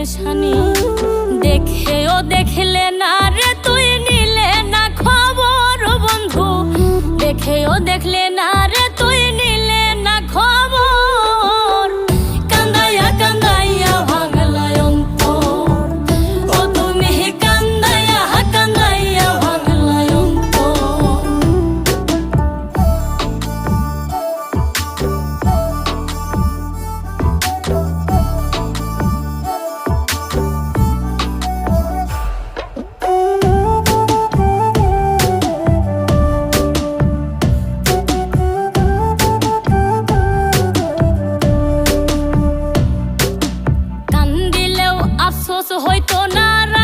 পেরেশানি। দেখেও দেখলে না রে তুই নিলে না খবর বন্ধু। দেখেও দেখলে আফসোস হইতো না